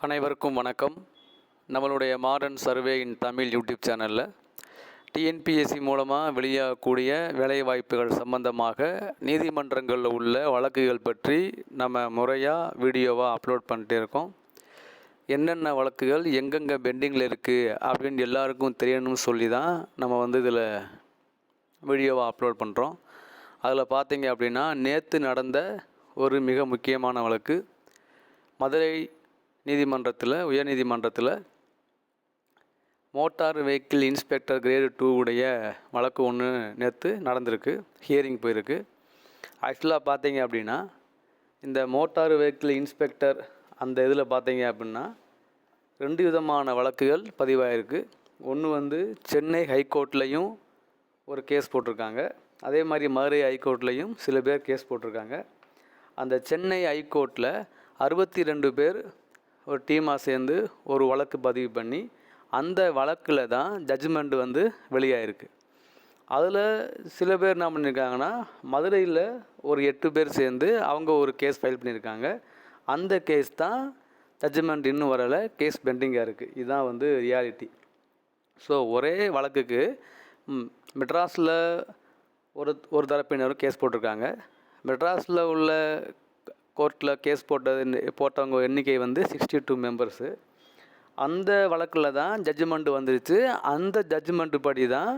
அனைவருக்கும் வணக்கம். நம்மளுடைய modern survey in Tamil YouTube சேனலில் டிஎன்பிஎஸ்சி மூலமாக வெளியாகக்கூடிய வேலைவாய்ப்புகள் சம்பந்தமாக நீதிமன்றங்களில் உள்ள வழக்குகள் பற்றி நம்ம முறையாக வீடியோவாக அப்லோட் பண்ணிட்டு இருக்கோம். என்னென்ன வழக்குகள் எங்கெங்கே பெண்டிங்கில் இருக்குது அப்படின்னு எல்லாருக்கும் தெரியணும்னு சொல்லி தான் நம்ம வந்து இதில் வீடியோவாக அப்லோட் பண்ணுறோம் அதில் பார்த்தீங்க அப்படின்னா நேற்று நடந்த ஒரு மிக முக்கியமான வழக்கு. மதுரை நீதிமன்றத்தில் உயர்நீதிமன்றத்தில் motor vehicle inspector grade two உடைய வழக்கு ஒன்று நேற்று நடந்திருக்கு ஹியரிங் போயிருக்கு. ஆக்சுவலாக பார்த்தீங்க அப்படின்னா இந்த மோட்டார் வெஹிக்கிள் இன்ஸ்பெக்டர் அந்த இதில் பார்த்தீங்க அப்படின்னா ரெண்டு விதமான வழக்குகள் பதிவாயிருக்கு. ஒன்று வந்து சென்னை ஹைகோர்ட்லேயும் ஒரு கேஸ் போட்டிருக்காங்க. அதே மாதிரி மதுரை ஹைகோர்ட்லேயும் சில பேர் கேஸ் போட்டிருக்காங்க. அந்த சென்னை ஹைகோர்ட்டில் அறுபத்தி ரெண்டு பேர் ஒரு டீமாக சேர்ந்து ஒரு வழக்கு பதிவு பண்ணி அந்த வழக்கில் தான் ஜட்ஜ்மெண்ட் வந்து வெளியாயிருக்கு. அதில் சில பேர் என்ன பண்ணியிருக்காங்கன்னா மதுரையில் ஒரு எட்டு பேர் சேர்ந்து அவங்க ஒரு கேஸ் ஃபைல் பண்ணியிருக்காங்க அந்த கேஸ் தான் ஜட்ஜ்மெண்ட் இன்னும் வரலை கேஸ் பெண்டிங்காக இருக்குது இதுதான் வந்து ரியாலிட்டி ஸோ ஒரே வழக்குக்கு மெட்ராஸில் ஒரு ஒரு தரப்பினரும் கேஸ் போட்டிருக்காங்க. மெட்ராஸில் உள்ள கோர்ட்டில் கேஸ் போட்டது போட்டவங்க எண்ணிக்கை வந்து சிக்ஸ்டி டூ மெம்பர்ஸு அந்த வழக்கில் தான் ஜட்ஜ்மெண்ட் வந்துருச்சு. அந்த ஜட்ஜ்மெண்ட் படி தான்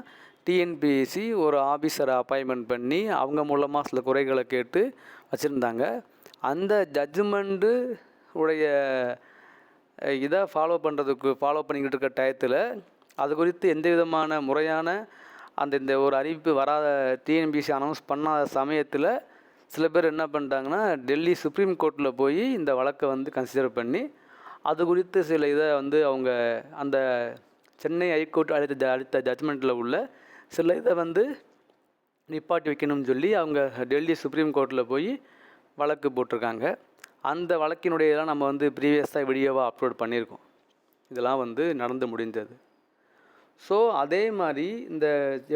டிஎன்பிஎஸ்சி ஒரு ஆஃபீஸரை அப்பாயின்மெண்ட் பண்ணி அவங்க மூலமாக சில குறைகளை கேட்டு வச்சுருந்தாங்க. அந்த ஜட்ஜ்மெண்ட்டு உடைய இதை ஃபாலோ பண்ணுறதுக்கு ஃபாலோ பண்ணிக்கிட்டு இருக்க டயத்தில் அது குறித்து எந்த விதமான முறையான அந்த இந்த ஒரு அறிவிப்பு வராத டிஎன்பிசி அனௌன்ஸ் பண்ணாத சமயத்தில் சில பேர் என்ன பண்ணிட்டாங்கன்னா டெல்லி சுப்ரீம் கோர்ட்டில் போய் இந்த வழக்கை வந்து கன்சிடர் பண்ணி அது குறித்து சில இதை வந்து அவங்க அந்த சென்னை ஹைகோர்ட் அளித்த ஜ- அளித்த ஜட்ஜ்மெண்ட்டில் உள்ள சில இதை வந்து நிப்பாட்டி வைக்கணும்னு சொல்லி அவங்க டெல்லி சுப்ரீம் கோர்ட்டில் போய் வழக்கு போட்டிருக்காங்க. அந்த வழக்கினுடைய இதெல்லாம் நம்ம வந்து ப்ரீவியஸாக வீடியோவாக அப்லோட் பண்ணியிருக்கோம். இதெல்லாம் வந்து நடந்து முடிஞ்சது. ஸோ அதே மாதிரி இந்த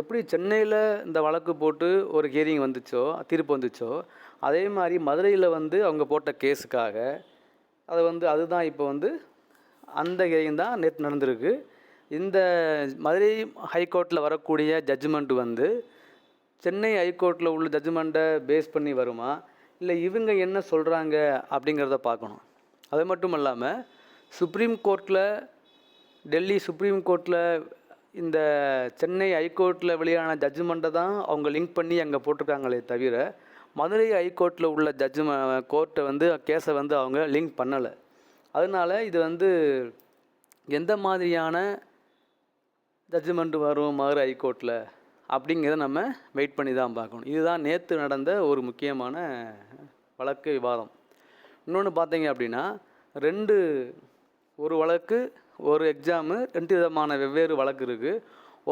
எப்படி சென்னையில் இந்த வழக்கு போட்டு ஒரு ஹியரிங் வந்துச்சோ தீர்ப்பு வந்துச்சோ அதே மாதிரி மதுரையில் வந்து அவங்க போட்ட கேஸுக்காக அது வந்து அதுதான் இப்போ வந்து அந்த ஹியரிங் தான் நேற்று நடந்திருக்கு. இந்த மதுரை ஹைகோர்ட்டில் வரக்கூடிய ஜட்ஜ்மெண்ட் வந்து சென்னை ஹைகோர்ட்டில் உள்ள ஜட்ஜ்மெண்ட்டை பேஸ் பண்ணி வருமா? இல்லை இவங்க என்ன சொல்கிறாங்க அப்படிங்கிறத பார்க்கணும். அது மட்டும் இல்லாமல் சுப்ரீம் கோர்ட்டில் டெல்லி சுப்ரீம் கோர்ட்டில் இந்த சென்னை ஹைகோர்ட்டில் வெளியான ஜட்ஜ்மெண்ட்டை தான் அவங்க லிங்க் பண்ணி அங்கே போட்டிருக்காங்களே தவிர மதுரை ஹைகோர்ட்டில் உள்ள ஜட்ஜ்மெ கோர்ட்டை வந்து கேஸை வந்து அவங்க லிங்க் பண்ணலை. அதனால இது வந்து எந்த மாதிரியான ஜட்ஜ்மெண்ட் வரும் மதுரை ஹைகோர்ட்டில் அப்படிங்கிறத நம்ம வெயிட் பண்ணி தான் பார்க்கணும். இதுதான் நேற்று நடந்த ஒரு முக்கியமான வழக்கு விவாதம். இன்னொன்று பார்த்தீங்க அப்படின்னா ரெண்டு ஒரு வழக்கு ஒரு எக்ஸாமு ரெண்டு விதமான வெவ்வேறு வழக்கு இருக்குது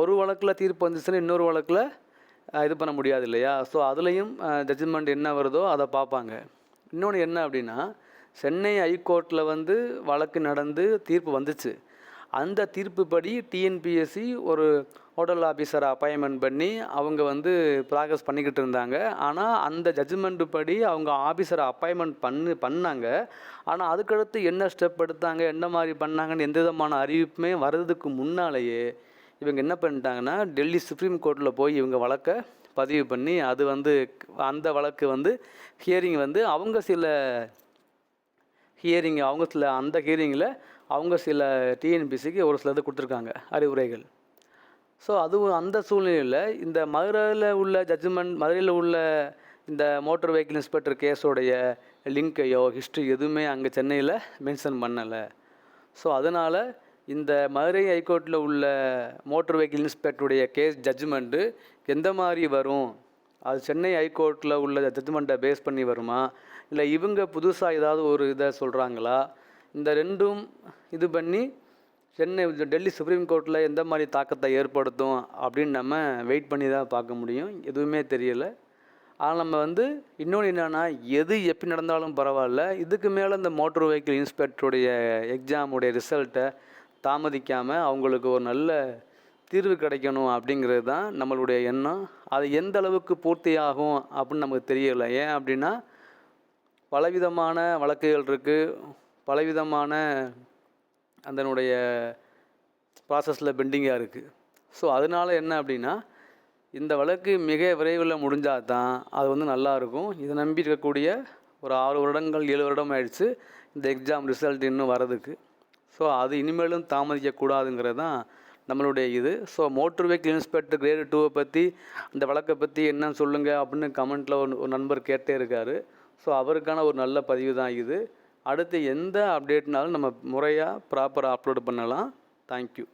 ஒரு வழக்கில் தீர்ப்பு வந்துச்சுன்னா இன்னொரு வழக்கில் இது பண்ண முடியாது இல்லையா? ஸோ அதுலேயும் ஜட்ஜ்மெண்ட் என்ன வருதோ அதை பார்ப்பாங்க. இன்னொன்று என்ன அப்படின்னா சென்னை ஹைகோர்ட்டில் வந்து வழக்கு நடந்து தீர்ப்பு வந்துச்சு. அந்த தீர்ப்புப்படி டிஎன்பிஎஸ்சி ஒரு ஹோட்டல் ஆஃபீஸரை அப்பாயின்மெண்ட் பண்ணி அவங்க வந்து ப்ராக்ரஸ் பண்ணிக்கிட்டு இருந்தாங்க. ஆனால் அந்த ஜட்ஜ்மெண்ட் படி அவங்க ஆஃபீஸரை அப்பாயின்மெண்ட் பண்ணு பண்ணாங்க. ஆனால் அதுக்கடுத்து என்ன ஸ்டெப் எடுத்தாங்க என்ன மாதிரி பண்ணாங்கன்னு எந்த விதமான அறிவிப்புமே வர்றதுக்கு முன்னாலேயே இவங்க என்ன பண்ணிட்டாங்கன்னா டெல்லி சுப்ரீம் கோர்ட்டில் போய் இவங்க வழக்கை பதிவு பண்ணி அது வந்து அந்த வழக்கு வந்து ஹியரிங் வந்து அவங்க சில ஹியரிங் அவங்க சில அந்த ஹியரிங்கில் அவங்க சில டிஎன்பிசிக்கு ஒரு சிலது கொடுத்துருக்காங்க அறிவுரைகள். ஸோ அதுவும் அந்த சூழ்நிலையில் இந்த மதுரையில் உள்ள ஜட்ஜ்மெண்ட் மதுரையில் உள்ள இந்த மோட்டார் வெஹிக்கிள் இன்ஸ்பெக்டர் கேஸோடைய லிங்கையோ ஹிஸ்ட்ரி எதுவுமே அங்கே சென்னையில் மென்ஷன் பண்ணலை. ஸோ அதனால் இந்த மதுரை ஹைகோர்ட்டில் உள்ள மோட்டார் வெஹிக்கிள் இன்ஸ்பெக்டருடைய கேஸ் ஜட்ஜ்மெண்ட்டு எந்த மாதிரி வரும்? அது சென்னை ஹைகோர்ட்டில் உள்ள ஜட்ஜ்மெண்ட்டை பேஸ் பண்ணி வருமா? இல்லை இவங்க புதுசாக ஏதாவது ஒரு இதை சொல்கிறாங்களா இந்த ரெண்டும் இது பண்ணி சென்னை டெல்லி சுப்ரீம் கோர்ட்டில் எந்த மாதிரி தாக்கத்தை ஏற்படுத்தும் அப்படின்னு நம்ம வெயிட் பண்ணி தான் பார்க்க முடியும். எதுவுமே தெரியலை. ஆனால் நம்ம வந்து இன்னொன்று என்னென்னா எது எப்படி நடந்தாலும் பரவாயில்ல. இதுக்கு மேலே இந்த மோட்டர் வெஹிக்கிள் இன்ஸ்பெக்டருடைய எக்ஸாமுடைய ரிசல்ட்டை தாமதிக்காமல் அவங்களுக்கு ஒரு நல்ல தீர்வு கிடைக்கணும் அப்படிங்கிறது தான் நம்மளுடைய எண்ணம். அது எந்த அளவுக்கு பூர்த்தியாகும் அப்படின்னு நமக்கு தெரியலை. ஏன் அப்படின்னா பலவிதமான வழக்குகள் இருக்குது பலவிதமான அதனுடைய ப்ராசஸில் பெண்டிங்காக இருக்குது ஸோ அதனால என்ன அப்படின்னா இந்த வழக்கு மிக விரைவில் முடிஞ்சால் தான் அது வந்து நல்லாயிருக்கும் இதை நம்பி இருக்கக்கூடிய ஒரு ஆறு வருடங்கள் ஏழு வருடம் ஆயிடுச்சு. இந்த எக்ஸாம் ரிசல்ட் இன்னும் வரதுக்கு ஸோ அது இனிமேலும் தாமதிக்கக்கூடாதுங்கிறது தான் நம்மளுடைய இது. So motor vehicle inspector grade டூவை பற்றி அந்த வழக்கை பற்றி என்னன்னு சொல்லுங்கள் அப்படின்னு கமெண்ட்டில் ஒரு நண்பர் கேட்டே இருக்கார். ஸோ அவருக்கான ஒரு நல்ல பதிவு தான் இது. அடுத்து எந்த அப்டேட்னாலும் நம்ம முறையாக ப்ராப்பராக அப்லோடு பண்ணலாம். தேங்க்யூ